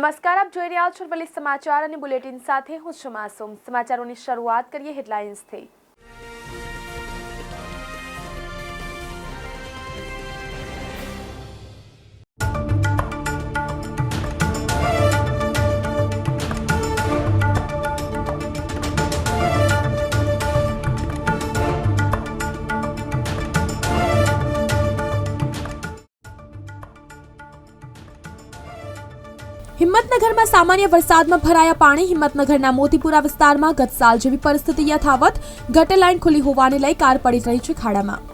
નમસ્કાર, આપ જોઈ રહ્યા છો વલી સમાચાર અને બુલેટિન સાથે હું છું માસુમ. સમાચારોની શરૂઆત કરીએ હેડલાઇન્સથી. હિંમતનગરમાં સામાન્ય વરસાદમાં ભરાયા પાણી હિંમતનગરના મોતીપુરા વિસ્તારમાં ગત સાલ જેવી પરિસ્થિતિ યથાવત ગટર લાઇન ખુલ્લી હોવાને લઈ કાર પડી રહી છે ખાડામાં.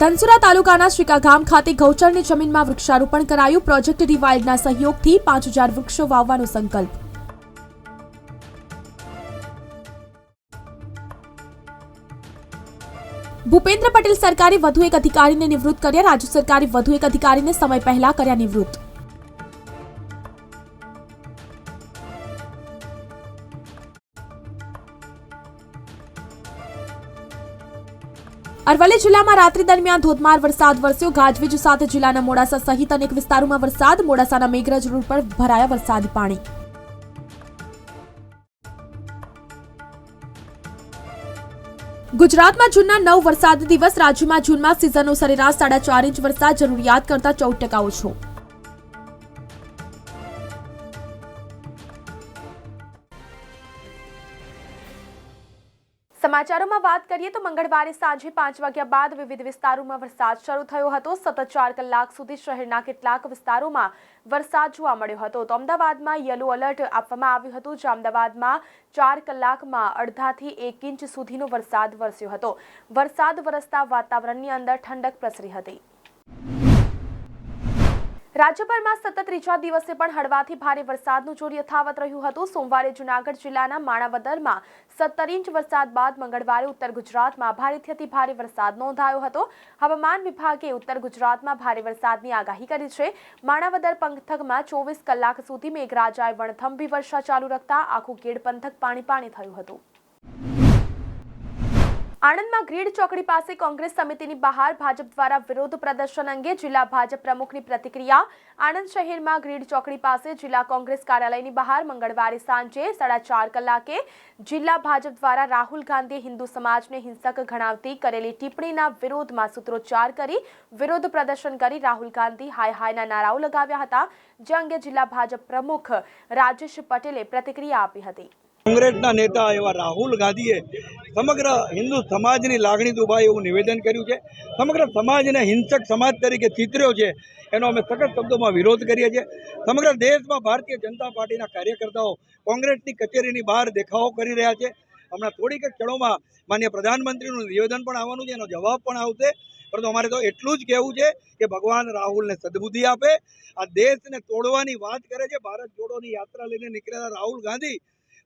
ધનસુરા તાલુકાના શ્રીકા ગામ ખાતે ગૌચરની જમીનમાં વૃક્ષારોપણ કરાયું. પ્રોજેક્ટ રિવાઇલ્ડના સહયોગથી પાંચ હજાર વૃક્ષો વાવવાનો સંકલ્પ. ભૂપેન્દ્ર પટેલ સરકારે વધુ એક અધિકારીને નિવૃત્ત કર્યા, રાજ્ય સરકારે વધુ એક અધિકારીને સમય પહેલા કર્યા નિવૃત્ત. અરવલ્લી જિલ્લામાં રાત્રિ દરમિયાન ધોધમાર વરસાદ વરસ્યો. ગાજવીજ સાથે જિલ્લાના મોડાસા સહિત અનેક વિસ્તારોમાં વરસાદ, મોડાસાના મેઘરજ રોડ પર ભરાયા વરસાદી પાણી. ગુજરાતમાં જૂનના નવ વરસાદ દિવસ રાજ્યમાં જૂનમાં સિઝનનો સરેરાશ સાડા ચાર ઇંચ વરસાદ જરૂરિયાત કરતા ચૌદ ટકા ઓછો સમાચારોમાં વાત કરીએ તો મંગળવારે સાંજે પાંચ વાગ્યા બાદ વિવિધ વિસ્તારોમાં વરસાદ શરૂ થયો હતો. સતત ચાર કલાક સુધી શહેરના કેટલાક વિસ્તારોમાં વરસાદ જોવા મળ્યો હતો. તો અમદાવાદમાં યલો એલર્ટ આપવામાં આવ્યું હતું. જે અમદાવાદમાં ચાર કલાકમાં અડધાથી એક ઇંચ સુધીનો વરસાદ વરસ્યો હતો. વરસાદ વરસતા વાતાવરણની અંદર ઠંડક પ્રસરી હતી. રાજ્યભરમાં સતત ત્રીજા દિવસે પણ હળવાથી ભારે વરસાદનું જોર યથાવત રહ્યું હતું. સોમવારે જૂનાગઢ જિલ્લાના માણાવદરમાં સત્તર ઇંચ વરસાદ બાદ મંગળવારે ઉત્તર ગુજરાતમાં ભારેથી અતિ ભારે વરસાદ નોંધાયો હતો. હવામાન વિભાગે ઉત્તર ગુજરાતમાં ભારે વરસાદની આગાહી કરી છે. માણાવદર પંથકમાં ચોવીસ કલાક સુધી મેઘરાજાએ વણથંભી વર્ષા ચાલુ રાખતા આખું ગેડ પંથક પાણી પાણી થયું હતું. આણંદમાં ગ્રીડ ચોકડી પાસે કોંગ્રેસ સમિતિની બહાર ભાજપ દ્વારા વિરોધ પ્રદર્શન અંગે જિલ્લા ભાજપ પ્રમુખની પ્રતિક્રિયા. આણંદ શહેરમાં ગ્રીડ ચોકડી પાસે જિલ્લા કોંગ્રેસ કાર્યાલયની બહાર મંગળવારે સાંજે સાડા ચાર કલાકે જિલ્લા ભાજપ દ્વારા રાહુલ ગાંધીએ હિન્દુ સમાજને હિંસક ગણાવતી કરેલી ટિપ્પણીના વિરોધમાં સૂત્રોચ્ચાર કરી વિરોધ પ્રદર્શન કરી રાહુલ ગાંધી હાય હાયના નારાઓ લગાવ્યા હતા. જે અંગે જિલ્લા ભાજપ પ્રમુખ રાજેશ પટેલે પ્રતિક્રિયા આપી હતી. કોંગ્રેસના નેતા એવા રાહુલ ગાંધીએ સમગ્ર હિન્દુ સમાજની લાગણી દુભાય એવું નિવેદન કર્યું છે. સમગ્ર સમાજને હિંસક સમાજ તરીકે ચિતર્યો છે. એનો અમે સખત શબ્દોમાં વિરોધ કરીએ છીએ. સમગ્ર દેશમાં ભારતીય જનતા પાર્ટીના કાર્યકર્તાઓ કોંગ્રેસની કચેરીની બહાર દેખાવો કરી રહ્યા છે. હમણાં થોડીક ક્ષણોમાં માન્ય પ્રધાનમંત્રીનું નિવેદન પણ આવવાનું છે. એનો જવાબ પણ આવશે. પરંતુ અમારે તો એટલું જ કહેવું છે કે ભગવાન રાહુલને સદબુદ્ધિ આપે. આ દેશને તોડવાની વાત કરે છે. ભારત જોડોની યાત્રા લઈને નીકળેલા રાહુલ ગાંધી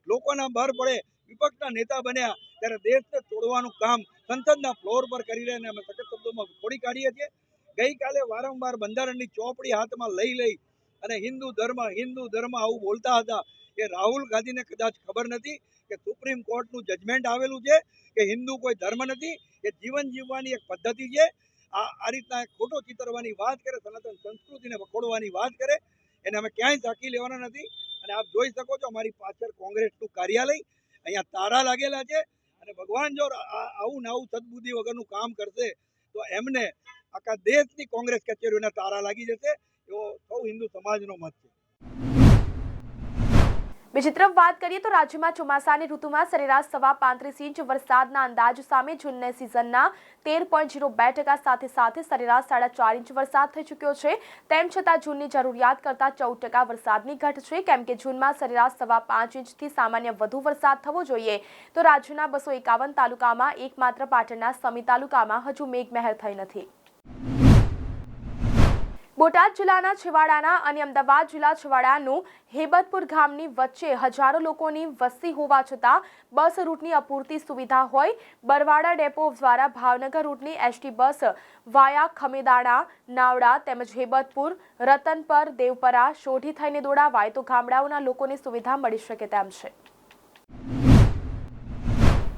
લોકોના બહાર પડે, વિપક્ષના નેતા બન્યા, ત્યારે દેશને તોડવાનું કામ સંસદના ફ્લોર પર કરી રહ્યા અમે સખત શબ્દોમાં ખોડી કાઢીએ છીએ. ગઈકાલે વારંવાર બંધારણની ચોપડી હાથમાં લઈ લઈ અને હિન્દુ ધર્મ હિન્દુ ધર્મ આવું બોલતા હતા કે રાહુલ ગાંધીને કદાચ ખબર નથી કે સુપ્રીમ કોર્ટનું જજમેન્ટ આવેલું છે કે હિન્દુ કોઈ ધર્મ નથી, એ જીવન જીવવાની એક પદ્ધતિ છે. આ આ રીતના ખોટો ચિતરવાની વાત કરે, સનાતન સંસ્કૃતિને વખોડવાની વાત કરે, એને અમે ક્યાંય ઝાંકી લેવાના નથી. અને આપ જોઈ શકો છો અમારી પાછળ કોંગ્રેસનું કાર્યાલય, અહીંયા તારા લાગેલા છે અને ભગવાન જો આવું ને આવું સદબુદ્ધિ વગરનું કામ કરશે, તો એમને આખા દેશની કોંગ્રેસ કચેરીઓના તારા લાગી જશે, એવો સૌ હિન્દુ સમાજનો મત છે. બીજી તરફ વાત કરીએ તો રાજ્યમાં ચોમાસાની ઋતુમાં સરેરાશ સવા પાંત્રીસ ઇંચ વરસાદના અંદાજ સામે જૂનને સિઝનના તેર પોઈન્ટ ઝીરો બે ટકા સાથે સાથે સરેરાશ સાડા ચાર ઇંચ વરસાદ થઈ ચૂક્યો છે. તેમ છતાં જૂનની જરૂરિયાત કરતાં ચૌદ ટકા વરસાદની ઘટ છે. કેમ કે જૂનમાં સરેરાશ સવા પાંચ ઇંચથી સામાન્ય વધુ વરસાદ થવો જોઈએ. તો રાજ્યના બસો એકાવન તાલુકામાં એકમાત્ર પાટણના સમી તાલુકામાં હજુ મેઘમહેર થઈ નથી. બોટાદ જિલ્લાના છેવાડાના અને અમદાવાદ જિલ્લા છેવાડાનું હેબતપુર ગામની વચ્ચે હજારો લોકોની વસ્તી હોવા છતાં બસ રૂટની અપૂરતી સુવિધા હોય, બરવાડા ડેપો દ્વારા ભાવનગર રૂટની એસટી બસ વાયા ખમેદાણા, નાવડા તેમજ હેબતપુર, રતનપર, દેવપરા, શોઢી થઈને દોડાવાય તો ગામડાઓના લોકોને સુવિધા મળી શકે તેમ છે.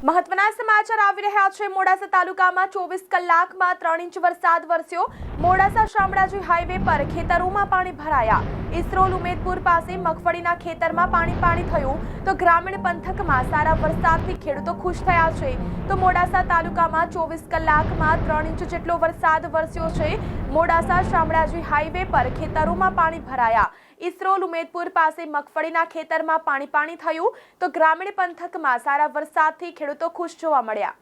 મહત્વના સમાચાર આવી રહ્યા છે. મોડાસા તાલુકામાં ચોવીસ કલાકમાં ત્રણ ઇંચ વરસાદ વરસ્યો. મોડાસા શામળાજી હાઈવે પર ખેતરોમાં પાણી ભરાયા. ઇસરોલ ઉમેદપુર પાસે મગફળીના ખેતરમાં પાણી પાણી થયું. તો ગ્રામીણ પંથકમાં સારા વરસાદથી ખેડૂતો ખુશ થયા છે. તો મોડાસા તાલુકામાં ચોવીસ કલાકમાં ત્રણ ઇંચ જેટલો વરસાદ વરસ્યો છે. મોડાસા શામળાજી હાઈવે પર ખેતરોમાં પાણી ભરાયા. ઇસરોલ ઉમેદપુર પાસે મગફળીના ખેતરમાં પાણી પાણી થયું તો ગ્રામીણ પંથકમાં સારા વરસાદથી ખેડૂતો ખુશ જોવા મળ્યા.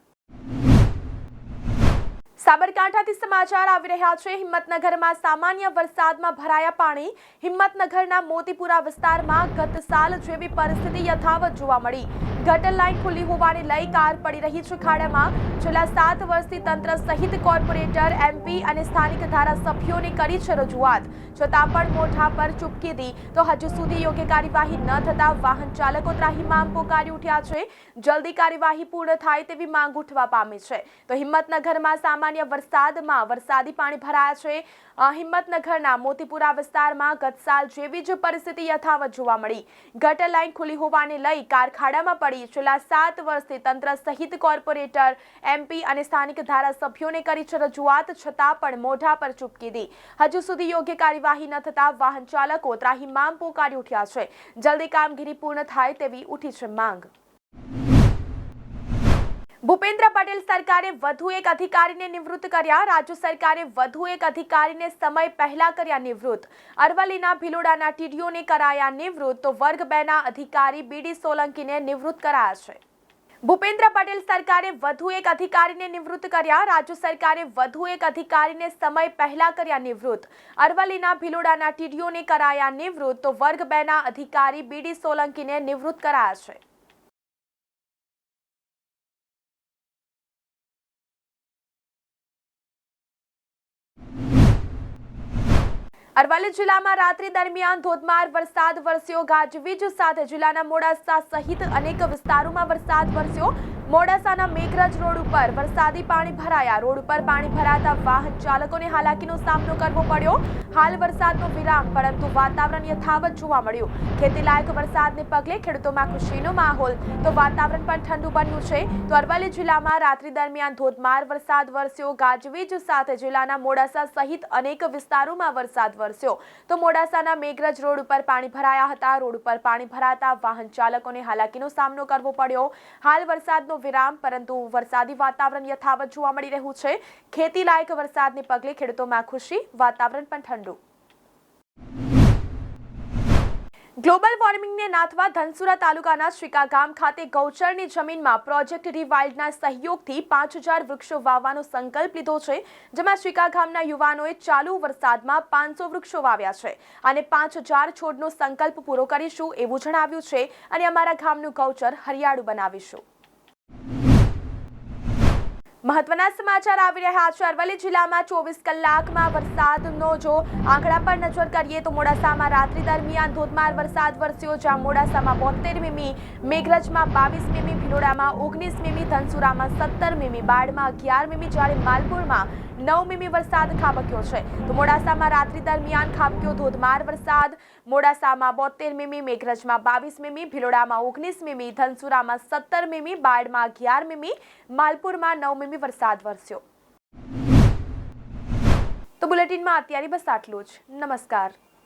સાબરકાંઠાથી સમાચાર આવી રહ્યા છે. હિંમતનગરમાં સામાન્ય વરસાદમાં ભરાયા પાણી. હિંમતનગરના મોતીપુરા વિસ્તારમાં ગત સાલ જેવી પરિસ્થિતિ યથાવત જોવા મળી. ગટર લાઇન ખુલ્લી હોવાને લઈ કાર પડી રહી છે ખાડામાં. છેલ્લા સાત વર્ષથી તંત્ર સહિત કોર્પોરેટર એમપી અને સ્થાનિક ધારાસભ્યોને કરી છે રજૂઆત. છતાં પણ મોઢા પર ચૂપકી દી તો હજુ સુધી યોગ્ય કાર્યવાહી ન થતા વાહન ચાલકો ત્રાહિમામ પોકારી ઉઠ્યા છે. જલ્દી કાર્યવાહી પૂર્ણ થાય તેવી માંગ ઉઠવા પામી છે. તો હિંમતનગરમાં સામાન્ય વરસાદમાં વરસાદી પાણી ભરાયા છે. હિંમતનગરના મોતીપુરા વિસ્તારમાં ગત સાલ જેવી જ પરિસ્થિતિ યથાવત જોવા મળી. ગટર લાઇન ખુલ્લી હોવાને લઈ કાર ખાડામાં પડી છેલ્લા સાત વર્ષથી તંત્ર સહિત કોર્પોરેટર એમપી અને સ્થાનિક ધારાસભ્યોને કરી છે રજૂઆત, છતાં પણ મોઢા પર ચૂપકી દી. હજુ સુધી યોગ્ય કાર્યવાહી ન થતા વાહન ચાલકો ત્રાહિમામ પોકારી ઉઠ્યા છે. જલ્દી કામગીરી પૂર્ણ થાય તેવી ઉઠી છે માંગ. ભૂપેન્દ્ર પટેલ સરકારે વધુ એક અધિકારીને નિવૃત્ત કર્યા. રાજ્ય સરકારે વધુ એક અધિકારીને સમય પહેલા કર્યા નિવૃત્ત. અરવલ્લીના ભિલોડાના ટીડીઓને કરાયા નિવૃત્ત. તો વર્ગ બેના અધિકારી બીડી સોલંકીને નિવૃત્ત કરાયા છે. ભૂપેન્દ્ર પટેલ સરકારે વધુ એક અધિકારીને નિવૃત્ત કર્યા. રાજ્ય સરકારે વધુ એક અધિકારીને સમય પહેલા કર્યા નિવૃત્ત. અરવલ્લીના ભિલોડાના ટીડીઓને કરાયા નિવૃત્ત. તો વર્ગ બેના અધિકારી બીડી સોલંકીને નિવૃત્ત કરાયા છે. અરવલ્લી જિલ્લામાં રાત્રિ દરમિયાન ધોધમાર વરસાદ, વરસ્યો ગાજવીજ સાથે જિલ્લાના મોડાસા સહિત અનેક વિસ્તારોમાં વરસાદ વરસ્યો. મોડાસાના મેઘરજ રોડ ઉપર વરસાદી પાણી ભરાયા. રોડ ઉપર પાણી ભરાતા વાહન ચાલકોને હાલાકીનો સામનો કરવો પડ્યો. હાલ વરસાદનો વિરામ, પરંતુ વાતાવરણ યથાવત જોવા મળ્યું. ખેતીલાયક વરસાદને પગલે ખેડૂતોમાં ખુશીનો માહોલ. તો વાતાવરણ પણ ઠંડુ બન્યું છે. તો અરવલ્લી જિલ્લામાં રાત્રિ દરમિયાન ધોધમાર વરસાદ વરસ્યો. ગાજવીજ સાથે જિલ્લાના મોડાસા સહિત અનેક વિસ્તારોમાં વરસાદ વરસ્યો. તો મોડાસાના મેઘરજ રોડ ઉપર પાણી ભરાયા હતા. રોડ ઉપર પાણી ભરાતા વાહન ચાલકોને હાલાકીનો સામનો કરવો પડ્યો. હાલ વરસાદનો વિરામ, પરંતુ વરસાદી વાતાવરણ યથાવત જોવા મળી રહ્યું છે. ખેતી લાયક વરસાદને પગલે ખેડૂતોમાં ખુશી, વાતાવરણ પણ ઠંડુ. ગ્લોબલ વોર્મિંગને નાથવા ધનસુરા તાલુકાના શ્રીકા ગામ ખાતે ગૌચરની જમીનમાં પ્રોજેક્ટ રિવાઇલ્ડના સહયોગથી પાંચ હજાર વૃક્ષો વાવવાનો સંકલ્પ લીધો છે, જેમાં શ્રીકા ગામના યુવાનોએ ચાલુ વરસાદમાં પાંચસો વૃક્ષો વાવ્યા છે. અને પાંચ હજાર છોડનો સંકલ્પ પૂરો કરીશું એવું જણાવ્યું છે. અને અમારા ગામનું ગૌચર હરિયાળું બનાવીશું. મહત્વના સમાચાર આવી રહ્યા છે. અરવલ્લી જિલ્લામાં ચોવીસ કલાકમાં વરસાદનો જો આંકડા પર નજર કરીએ તો મોડાસામાં રાત્રિ દરમિયાન ધોધમાર વરસાદ વરસ્યો, જ્યાં મોડાસામાં બોતેર મીમી, મેઘરજમાં બાવીસ મીમી, ભિલોડામાં ઓગણીસ મીમી, ધનસુરામાં સત્તર મીમી બાળમાં અગિયાર મીમી, જ્યારે માલપુરમાં નવ મીમી વરસાદ ખાબક્યો છે. તો મોડાસામાં રાત્રિ દરમિયાન ખાબક્યો ધોધમાર વરસાદ. મોડાસામાં બોતેર મીમી મેઘરજમાં બાવીસ મીમી ભિલોડામાં ઓગણીસ મીમી ધનસુરામાં સત્તર મીમી બાળમાં અગિયાર મીમી માલપુરમાં નવ મીમી વરસાદ વરસ્યો. તો બુલેટિનમાં અત્યારે બસ આટલું જ. નમસ્કાર.